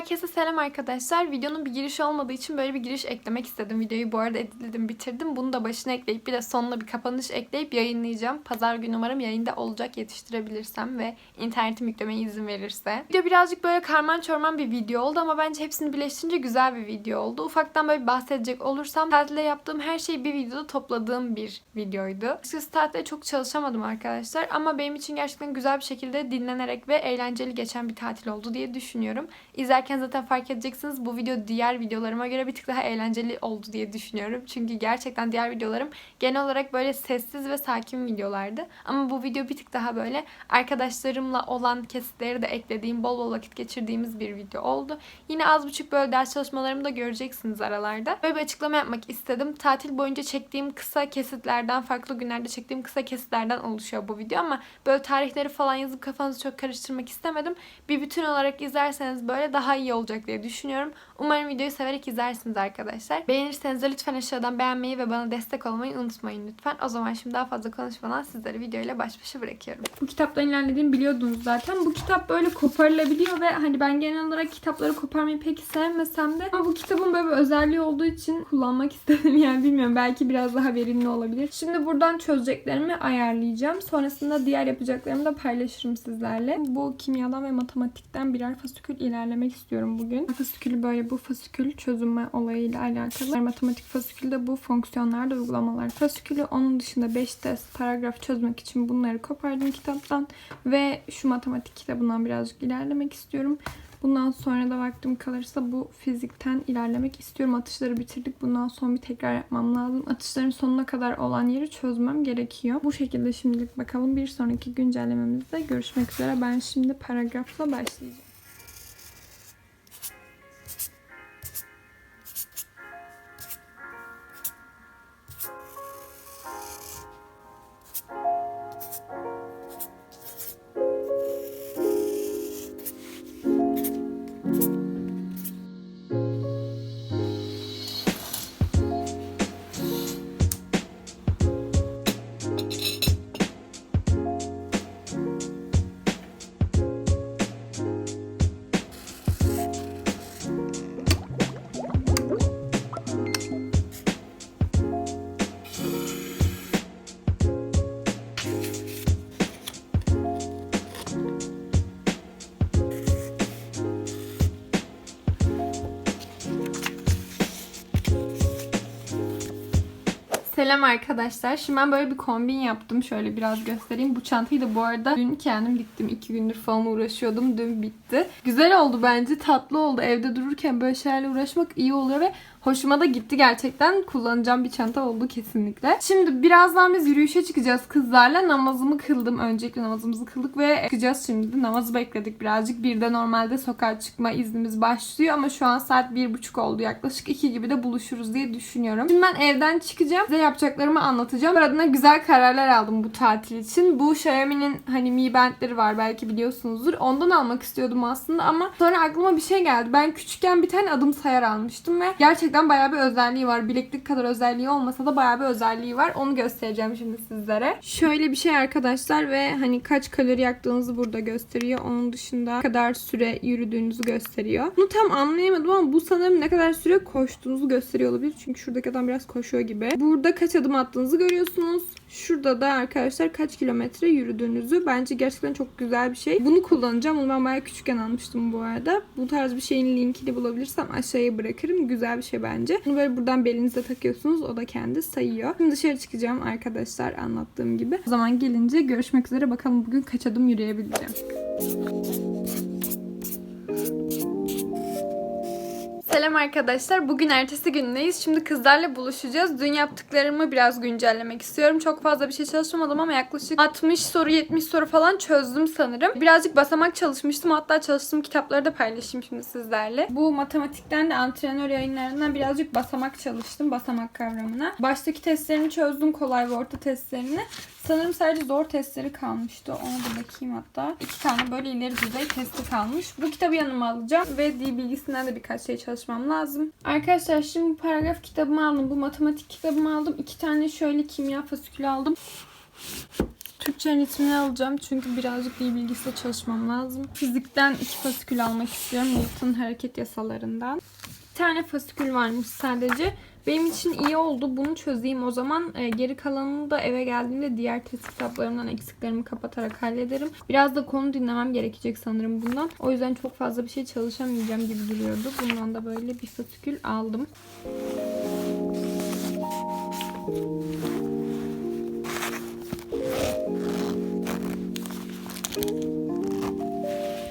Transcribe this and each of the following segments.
Herkese selam arkadaşlar. Videonun bir giriş olmadığı için böyle bir giriş eklemek istedim. Videoyu bu arada editledim, bitirdim. Bunu da başına ekleyip bir de sonuna bir kapanış ekleyip yayınlayacağım. Pazar günü umarım yayında olacak yetiştirebilirsem ve internetim yüklemeye izin verirse. Video birazcık böyle karman çorman bir video oldu ama bence hepsini birleştirince güzel bir video oldu. Ufaktan böyle bahsedecek olursam tatilde yaptığım her şeyi bir videoda topladığım bir videoydu. Açıkçası tatilde çok çalışamadım arkadaşlar ama benim için gerçekten güzel bir şekilde dinlenerek ve eğlenceli geçen bir tatil oldu diye düşünüyorum. İzlerken zaten fark edeceksiniz bu video diğer videolarıma göre bir tık daha eğlenceli oldu diye düşünüyorum. Çünkü gerçekten diğer videolarım genel olarak böyle sessiz ve sakin videolardı. Ama bu video bir tık daha böyle arkadaşlarımla olan kesitleri de eklediğim, bol bol vakit geçirdiğimiz bir video oldu. Yine az buçuk böyle ders çalışmalarımı da göreceksiniz aralarda. Böyle bir açıklama yapmak istedim. Tatil boyunca çektiğim kısa kesitlerden, farklı günlerde çektiğim kısa kesitlerden oluşuyor bu video ama böyle tarihleri falan yazıp kafanızı çok karıştırmak istemedim. Bir bütün olarak izlerseniz böyle daha olacak diye düşünüyorum. Umarım videoyu severek izlersiniz arkadaşlar. Beğenirseniz de lütfen aşağıdan beğenmeyi ve bana destek olmayı unutmayın lütfen. O zaman şimdi daha fazla konuşmadan sizleri videoyla baş başa bırakıyorum. Bu kitaptan ilerlediğimi biliyordunuz zaten. Bu kitap böyle koparılabiliyor ve hani ben genel olarak kitapları koparmayı pek sevmesem de ama bu kitabın böyle bir özelliği olduğu için kullanmak istedim yani bilmiyorum. Belki biraz daha verimli olabilir. Şimdi buradan çözeceklerimi ayarlayacağım. Sonrasında diğer yapacaklarımı da paylaşırım sizlerle. Bu kimyadan ve matematikten birer fasikül ilerlemek istiyorum bugün. Fasikülü böyle bu fasikül çözülme olayıyla alakalı. Matematik fasikülü de bu fonksiyonlar da uygulamalar fasikülü. Onun dışında 5 test, paragraf çözmek için bunları kopardım kitaptan. Ve şu matematik kitabından birazcık ilerlemek istiyorum. Bundan sonra da vaktim kalırsa bu fizikten ilerlemek istiyorum. Atışları bitirdik. Bundan sonra bir tekrar yapmam lazım. Atışların sonuna kadar olan yeri çözmem gerekiyor. Bu şekilde şimdilik bakalım. Bir sonraki güncellememizde görüşmek üzere. Ben şimdi paragrafla başlayacağım. Selam arkadaşlar. Şimdi ben böyle bir kombin yaptım. Şöyle biraz göstereyim. Bu çantayı da bu arada dün kendim diktim. iki gündür falan uğraşıyordum. Dün bitti. Güzel oldu bence. Tatlı oldu. Evde dururken böyle şeylerle uğraşmak iyi oluyor ve hoşuma da gitti gerçekten. Kullanacağım bir çanta oldu kesinlikle. Şimdi birazdan biz yürüyüşe çıkacağız kızlarla. Namazımı kıldım. Öncelikle namazımızı kıldık ve çıkacağız şimdi. Namazı bekledik birazcık. Bir de normalde sokağa çıkma iznimiz başlıyor ama şu an saat bir buçuk oldu. Yaklaşık iki gibi de buluşuruz diye düşünüyorum. Şimdi ben evden çıkacağım. Size yapacaklarımı anlatacağım. Arada güzel kararlar aldım bu tatil için. Bu Xiaomi'nin hani Mi Band'leri var belki biliyorsunuzdur. Ondan almak istiyordum aslında ama sonra aklıma bir şey geldi. Ben küçükken bir tane adım sayar almıştım ve gerçekten bayağı bir özelliği var. Bileklik kadar özelliği olmasa da bayağı bir özelliği var. Onu göstereceğim şimdi sizlere. Şöyle bir şey arkadaşlar ve hani kaç kalori yaktığınızı burada gösteriyor. Onun dışında kadar süre yürüdüğünüzü gösteriyor. Bunu tam anlayamadım ama bu sanırım ne kadar süre koştuğunuzu gösteriyor olabilir. Çünkü şuradaki adam biraz koşuyor gibi. Burada kaç adım attığınızı görüyorsunuz. Şurada da arkadaşlar kaç kilometre yürüdüğünüzü. Bence gerçekten çok güzel bir şey. Bunu kullanacağım. Bunu ben bayağı küçükken almıştım bu arada. Bu tarz bir şeyin linkini bulabilirsem aşağıya bırakırım. Güzel bir şey bence. Bunu böyle buradan belinize takıyorsunuz. O da kendi sayıyor. Şimdi dışarı çıkacağım arkadaşlar anlattığım gibi. O zaman gelince görüşmek üzere. Bakalım bugün kaç adım yürüyebileceğim. Selam arkadaşlar. Bugün ertesi gündeyiz. Şimdi kızlarla buluşacağız. Dün yaptıklarımı biraz güncellemek istiyorum. Çok fazla bir şey çalışmadım ama yaklaşık 60 soru 70 soru falan çözdüm sanırım. Birazcık basamak çalışmıştım. Hatta çalıştığım kitapları da paylaşayım şimdi sizlerle. Bu matematikten de antrenör yayınlarından birazcık basamak çalıştım. Basamak kavramına. Baştaki testlerimi çözdüm. Kolay ve orta testlerini. Sanırım sadece zor testleri kalmıştı. Ona da bakayım hatta. İki tane böyle ileri düzey testi kalmış. Bu kitabı yanıma alacağım ve dil bilgisinden de birkaç şey çalışmam lazım. Arkadaşlar şimdi bu paragraf kitabımı aldım. Bu matematik kitabımı aldım. İki tane şöyle kimya fasikülü aldım. Türkçe ritmini alacağım çünkü birazcık dil bilgisiyle çalışmam lazım. Fizikten iki fasikül almak istiyorum. Newton'un hareket yasalarından. Tane fasikül varmış sadece. Benim için iyi oldu. Bunu çözeyim o zaman. Ee, geri kalanını da eve geldiğimde diğer test kitaplarımdan eksiklerimi kapatarak hallederim. Biraz da konu dinlemem gerekecek sanırım bundan. O yüzden çok fazla bir şey çalışamayacağım gibi duruyordu. Bundan da böyle bir fasikül aldım.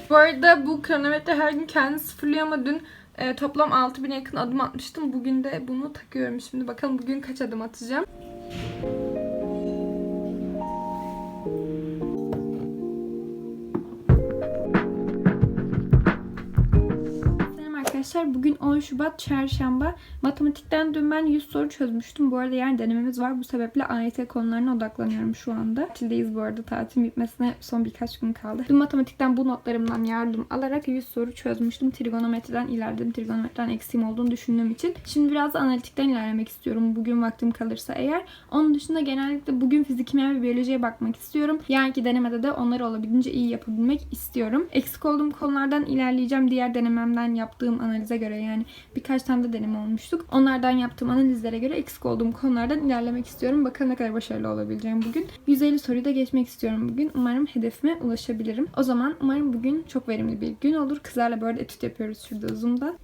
Bu arada bu kronometre her gün kendini sıfırlıyor ama dün e, toplam 6000'e yakın adım atmıştım. Bugün de bunu takıyorum. Şimdi bakalım bugün kaç adım atacağım. Arkadaşlar. Bugün 10 Şubat Çarşamba. Matematikten dün ben 100 soru çözmüştüm. Bu arada yarın denememiz var. Bu sebeple AYT konularına odaklanıyorum şu anda. Tatildeyiz bu arada. Tatil bitmesine son birkaç gün kaldı. Dün matematikten bu notlarımdan yardım alarak 100 soru çözmüştüm. Trigonometriden ilerledim. Trigonometriden eksiğim olduğunu düşündüğüm için. Şimdi biraz analitikten ilerlemek istiyorum. Bugün vaktim kalırsa eğer. Onun dışında genellikle bugün fizik, kimya ve biyolojiye bakmak istiyorum. Yarınki denemede de onları olabildiğince iyi yapabilmek istiyorum. Eksik olduğum konulardan ilerleyeceğim. Diğer denememden yaptığım analize göre yani birkaç tane de deneme olmuştuk. Onlardan yaptığım analizlere göre eksik olduğum konulardan ilerlemek istiyorum. Bakalım ne kadar başarılı olabileceğim bugün. 150 soruyu da geçmek istiyorum bugün. Umarım hedefime ulaşabilirim. O zaman umarım bugün çok verimli bir gün olur. Kızlarla böyle etüt yapıyoruz şurada Zoom'da.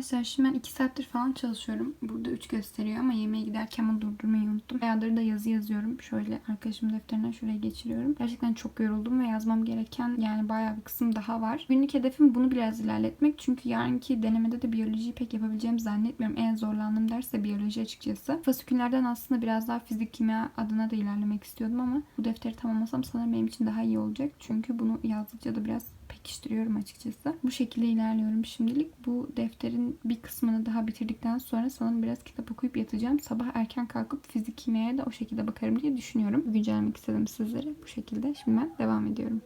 Arkadaşlar şimdi ben 2 saattir falan çalışıyorum. Burada 3 gösteriyor ama yemeğe giderken bunu durdurmayı unuttum. Bayağıdır da yazı yazıyorum. Şöyle arkadaşım defterinden şuraya geçiriyorum. Gerçekten çok yoruldum ve yazmam gereken yani bayağı bir kısım daha var. Günlük hedefim bunu biraz ilerletmek. Çünkü yarınki denemede de biyolojiyi pek yapabileceğimi zannetmiyorum. En zorlandığım ders de biyoloji açıkçası. Fasiküllerden aslında biraz daha fizik kimya adına da ilerlemek istiyordum ama bu defteri tamamlasam sanırım benim için daha iyi olacak. Çünkü bunu yazdıkça da biraz pekiştiriyorum açıkçası. Bu şekilde ilerliyorum şimdilik. Bu defterin bir kısmını daha bitirdikten sonra sanırım biraz kitap okuyup yatacağım. Sabah erken kalkıp fizik kimyaya da o şekilde bakarım diye düşünüyorum. Güncellemek istedim sizlere bu şekilde. Şimdi ben devam ediyorum.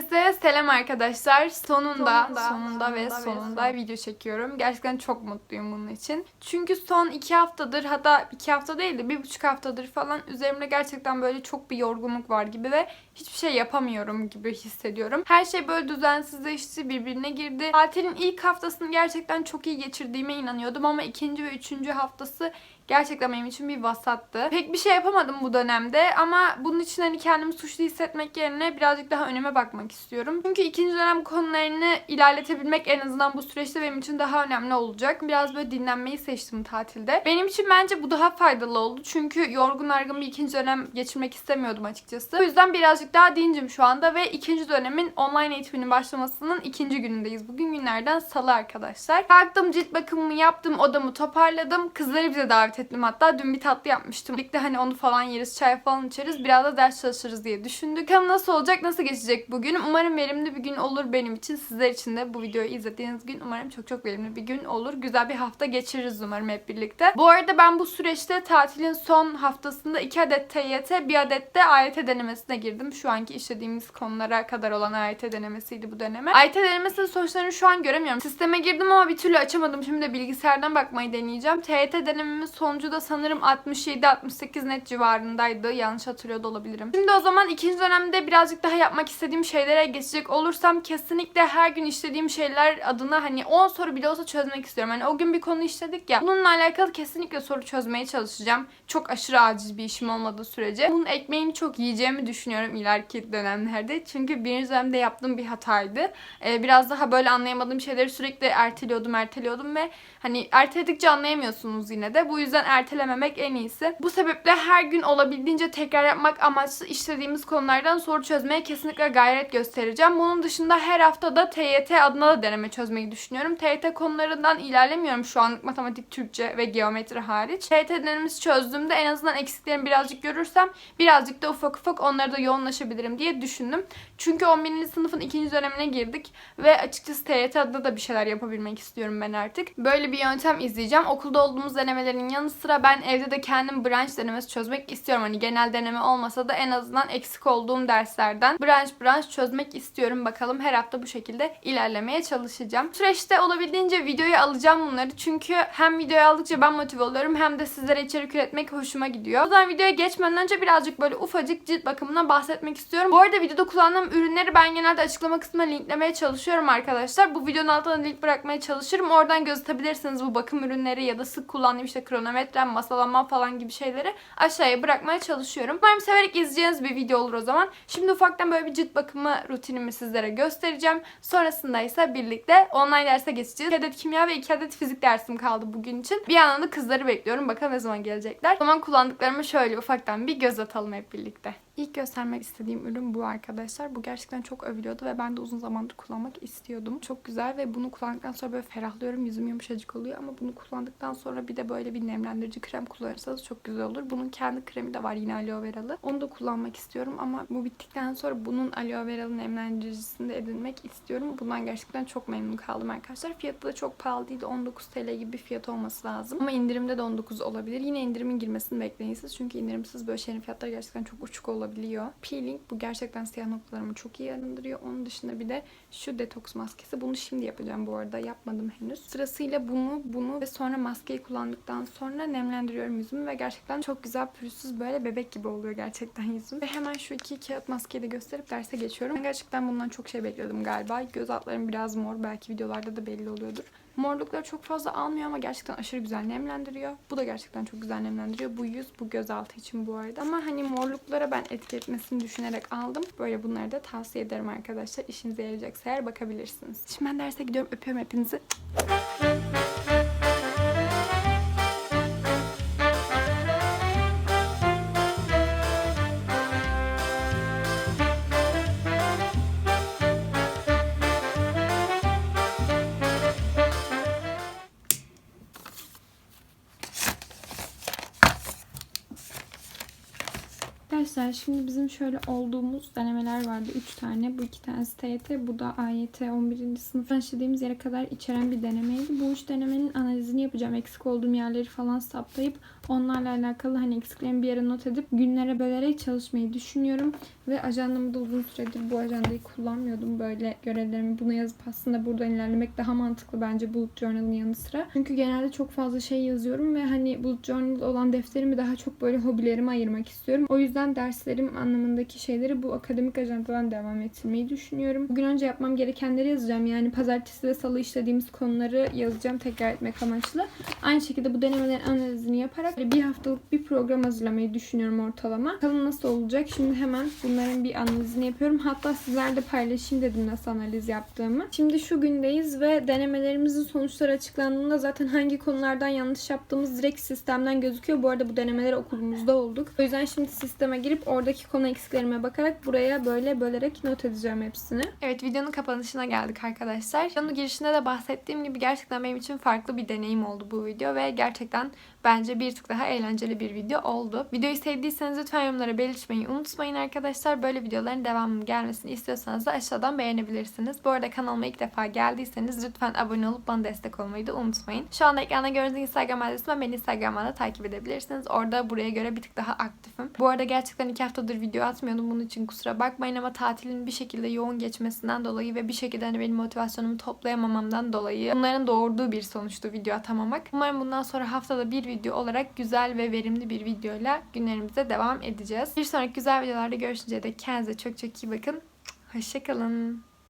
Herkese selam arkadaşlar. Sonunda, sonunda, Sonunda, ve sonunda ve sonunda video çekiyorum. Gerçekten çok mutluyum bunun için. Çünkü son iki haftadır hatta iki hafta değil de bir buçuk haftadır falan üzerimde gerçekten böyle çok bir yorgunluk var gibi ve hiçbir şey yapamıyorum gibi hissediyorum. Her şey böyle düzensizleşti, birbirine girdi. Tatilin ilk haftasını gerçekten çok iyi geçirdiğime inanıyordum ama ikinci ve üçüncü haftası Gerçekten benim için bir vasattı. Pek bir şey yapamadım bu dönemde ama bunun için hani kendimi suçlu hissetmek yerine birazcık daha önüme bakmak istiyorum. Çünkü ikinci dönem konularını ilerletebilmek en azından bu süreçte benim için daha önemli olacak. Biraz böyle dinlenmeyi seçtim tatilde. Benim için bence bu daha faydalı oldu. Çünkü yorgun argın bir ikinci dönem geçirmek istemiyordum açıkçası. O yüzden birazcık daha dincim şu anda ve ikinci dönemin online eğitiminin başlamasının ikinci günündeyiz. Bugün günlerden salı arkadaşlar. Kalktım cilt bakımımı yaptım, odamı toparladım. Kızları bize davet ettim hatta. Dün bir tatlı yapmıştım. Birlikte hani onu falan yeriz, çay falan içeriz. Biraz da ders çalışırız diye düşündük. Bakalım nasıl olacak, nasıl geçecek bugün. Umarım verimli bir gün olur benim için. Sizler için de bu videoyu izlediğiniz gün umarım çok çok verimli bir gün olur. Güzel bir hafta geçiririz umarım hep birlikte. Bu arada ben bu süreçte tatilin son haftasında 2 adet TYT, bir adet de AYT denemesine girdim. Şu anki işlediğimiz konulara kadar olan AYT denemesiydi bu deneme. AYT denemesinin sonuçlarını şu an göremiyorum. Sisteme girdim ama bir türlü açamadım. Şimdi de bilgisayardan bakmayı deneyeceğim. TYT denememin sonucu da sanırım 67-68 net civarındaydı. Yanlış hatırlıyor da olabilirim. Şimdi o zaman ikinci dönemde birazcık daha yapmak istediğim şeylere geçecek olursam kesinlikle her gün işlediğim şeyler adına hani 10 soru bile olsa çözmek istiyorum. Hani o gün bir konu işledik ya. Bununla alakalı kesinlikle soru çözmeye çalışacağım. Çok aşırı acil bir işim olmadığı sürece. Bunun ekmeğini çok yiyeceğimi düşünüyorum ileriki dönemlerde. Çünkü birinci dönemde yaptığım bir hataydı. Ee, biraz daha böyle anlayamadığım şeyleri sürekli erteliyordum, erteliyordum ve hani erteledikçe anlayamıyorsunuz yine de. Bu yüzden yüzden ertelememek en iyisi. Bu sebeple her gün olabildiğince tekrar yapmak amaçlı işlediğimiz konulardan soru çözmeye kesinlikle gayret göstereceğim. Bunun dışında her hafta da TYT adına da deneme çözmeyi düşünüyorum. TYT konularından ilerlemiyorum şu an matematik, Türkçe ve geometri hariç. TYT denemesi çözdüğümde en azından eksiklerimi birazcık görürsem birazcık da ufak ufak onlara da yoğunlaşabilirim diye düşündüm. Çünkü 11. sınıfın ikinci dönemine girdik ve açıkçası TYT adına da bir şeyler yapabilmek istiyorum ben artık. Böyle bir yöntem izleyeceğim. Okulda olduğumuz denemelerin yanı sıra ben evde de kendim branş denemesi çözmek istiyorum. Hani genel deneme olmasa da en azından eksik olduğum derslerden branş branş çözmek istiyorum. Bakalım her hafta bu şekilde ilerlemeye çalışacağım. Süreçte olabildiğince videoya alacağım bunları. Çünkü hem videoya aldıkça ben motive oluyorum hem de sizlere içerik üretmek hoşuma gidiyor. O zaman videoya geçmeden önce birazcık böyle ufacık cilt bakımından bahsetmek istiyorum. Bu arada videoda kullandığım ürünleri ben genelde açıklama kısmına linklemeye çalışıyorum arkadaşlar. Bu videonun altına link bırakmaya çalışırım. Oradan gözetebilirsiniz bu bakım ürünleri ya da sık kullandığım işte kronometrem, masalamam falan gibi şeyleri aşağıya bırakmaya çalışıyorum. Umarım severek izleyeceğiniz bir video olur o zaman. Şimdi ufaktan böyle bir cilt bakımı rutinimi sizlere göstereceğim. Sonrasında ise birlikte online derse geçeceğiz. 2 adet kimya ve 2 adet fizik dersim kaldı bugün için. Bir yandan da kızları bekliyorum. Bakalım ne zaman gelecekler. O zaman kullandıklarımı şöyle ufaktan bir göz atalım hep birlikte. İlk göstermek istediğim ürün bu arkadaşlar. Bu gerçekten çok övülüyordu ve ben de uzun zamandır kullanmak istiyordum. Çok güzel ve bunu kullandıktan sonra böyle ferahlıyorum. Yüzüm yumuşacık oluyor ama bunu kullandıktan sonra bir de böyle bir nemlendirici krem kullanırsanız çok güzel olur. Bunun kendi kremi de var yine aloe veralı. Onu da kullanmak istiyorum ama bu bittikten sonra bunun aloe veralı nemlendiricisini de edinmek istiyorum. Bundan gerçekten çok memnun kaldım arkadaşlar. Fiyatı da çok pahalı değil. 19 TL gibi bir fiyat olması lazım. Ama indirimde de 19 olabilir. Yine indirimin girmesini bekleyin siz. Çünkü indirimsiz böyle şeylerin fiyatları gerçekten çok uçuk olabiliyor. Peeling bu gerçekten siyah noktalarımı çok iyi arındırıyor. Onun dışında bir de şu detoks maskesi. Bunu şimdi yapacağım bu arada. Yapmadım henüz. Sırasıyla bunu, bunu ve sonra maskeyi kullandıktan sonra nemlendiriyorum yüzümü ve gerçekten çok güzel pürüzsüz böyle bebek gibi oluyor gerçekten yüzüm. Ve hemen şu iki kağıt maskeyi de gösterip derse geçiyorum. Ben gerçekten bundan çok şey bekledim galiba. Göz altlarım biraz mor. Belki videolarda da belli oluyordur. Morlukları çok fazla almıyor ama gerçekten aşırı güzel nemlendiriyor. Bu da gerçekten çok güzel nemlendiriyor. Bu yüz, bu gözaltı için bu arada. Ama hani morluklara ben etki etmesini düşünerek aldım. Böyle bunları da tavsiye ederim arkadaşlar. İşinize yarayacaksa eğer bakabilirsiniz. Şimdi ben derse gidiyorum. Öpüyorum hepinizi. Şöyle olduğumuz denemeler vardı. 3 tane. Bu iki tanesi TYT. Bu da AYT 11. sınıftan işlediğimiz yere kadar içeren bir denemeydi. Bu üç denemenin analizini yapacağım. Eksik olduğum yerleri falan saptayıp onlarla alakalı hani eksiklerimi bir yere not edip günlere bölerek çalışmayı düşünüyorum. Ve ajandamı da uzun süredir bu ajandayı kullanmıyordum. Böyle görevlerimi buna yazıp aslında buradan ilerlemek daha mantıklı bence bullet journal'ın yanı sıra. Çünkü genelde çok fazla şey yazıyorum ve hani bullet journal olan defterimi daha çok böyle hobilerime ayırmak istiyorum. O yüzden derslerim anlamındaki şeyleri bu akademik ajandadan devam ettirmeyi düşünüyorum. Bugün önce yapmam gerekenleri yazacağım. Yani pazartesi ve salı işlediğimiz konuları yazacağım tekrar etmek amaçlı. Aynı şekilde bu denemelerin analizini yaparak bir haftalık bir program hazırlamayı düşünüyorum ortalama. Bakalım nasıl olacak? Şimdi hemen bunların bir analizini yapıyorum. Hatta sizlerle paylaşayım dedim nasıl analiz yaptığımı. Şimdi şu gündeyiz ve denemelerimizin sonuçları açıklandığında zaten hangi konulardan yanlış yaptığımız direkt sistemden gözüküyor. Bu arada bu denemeleri okulumuzda olduk. O yüzden şimdi sisteme girip oradaki konu eksiklerime bakarak buraya böyle bölerek not edeceğim hepsini. Evet videonun kapanışına geldik arkadaşlar. Videonun girişinde de bahsettiğim gibi gerçekten benim için farklı bir deneyim oldu bu video ve gerçekten bence bir tık daha eğlenceli bir video oldu. Videoyu sevdiyseniz lütfen yorumlara belirtmeyi unutmayın arkadaşlar. Böyle videoların devamının gelmesini istiyorsanız da aşağıdan beğenebilirsiniz. Bu arada kanalıma ilk defa geldiyseniz lütfen abone olup bana destek olmayı da unutmayın. Şu anda ekranda gördüğünüz Instagram adresime beni Instagram'dan da takip edebilirsiniz. Orada buraya göre bir tık daha aktifim. Bu arada gerçekten iki haftadır video atmıyordum. Bunun için kusura bakmayın ama tatilin bir şekilde yoğun geçmesinden dolayı ve bir şekilde hani benim motivasyonumu toplayamamamdan dolayı bunların doğurduğu bir sonuçtu video atamamak. Umarım bundan sonra haftada bir video güzel ve verimli bir videoyla günlerimize devam edeceğiz. Bir sonraki güzel videolarda görüşünceye dek kendinize çok çok iyi bakın. Hoşçakalın.